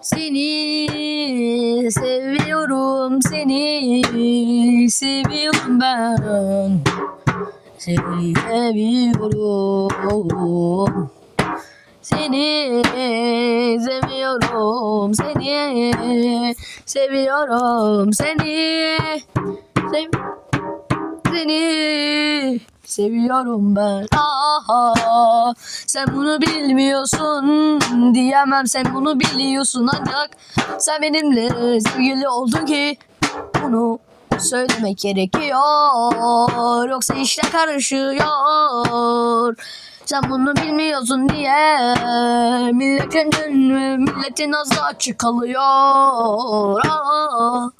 Seni seviyorum seni seviyorum ben. Seni seviyorum. Seni seviyorum seni seviyorum seni sev seni seviyorum ben. Aha, sen bunu bilmiyorsun diyemem sen bunu biliyorsun ancak sen benimle sevgili oldun ki bunu söylemek gerekiyor yoksa işler karışıyor. Sen bunu bilmiyorsun diye milletin milletin ağzı açık kalıyor. Aa.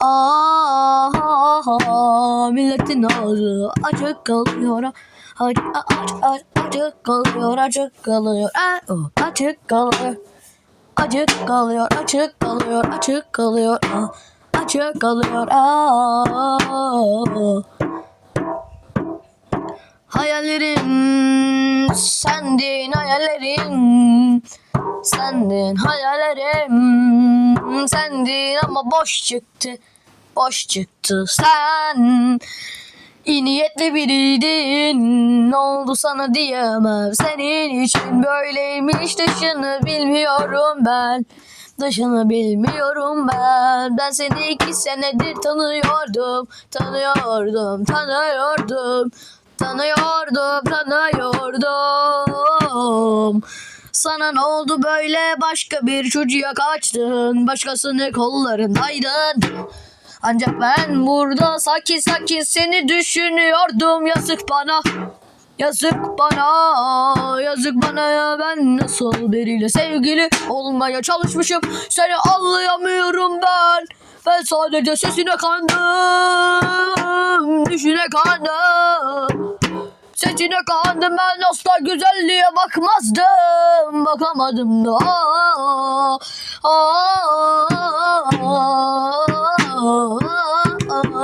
Aa, milletin ağzı açık kalıyor. Aç, aç, aç, açık kalıyor, açık kalıyor. Açık kalıyor. Açık kalıyor, açık kalıyor, açık kalıyor. Açık kalıyor. Hayallerim sendin hayallerim Sendin hayallerim Sendin ama boş çıktı Boş çıktı sen. İyi niyetli biriydin. Ne oldu sana diyemem. Senin için böyleymiş. Dışını bilmiyorum ben. Dışını bilmiyorum ben. Ben seni iki senedir tanıyordum. Tanıyordum, tanıyordum. Tanıyordum, tanıyordum. Sana ne oldu böyle? Başka bir çocuğa kaçtın. Başkasının kollarındaydın Ancak ben burada sakin sakin seni düşünüyordum. Yazık bana Yazık bana, yazık bana ya. Ben nasıl biriyle sevgili olmaya çalışmışım? Seni anlayamıyorum ben. Ben sadece sesine kandım, düşüne kandım. Sesine kandım ben asla güzelliğe bakmazdım. Bakamadım da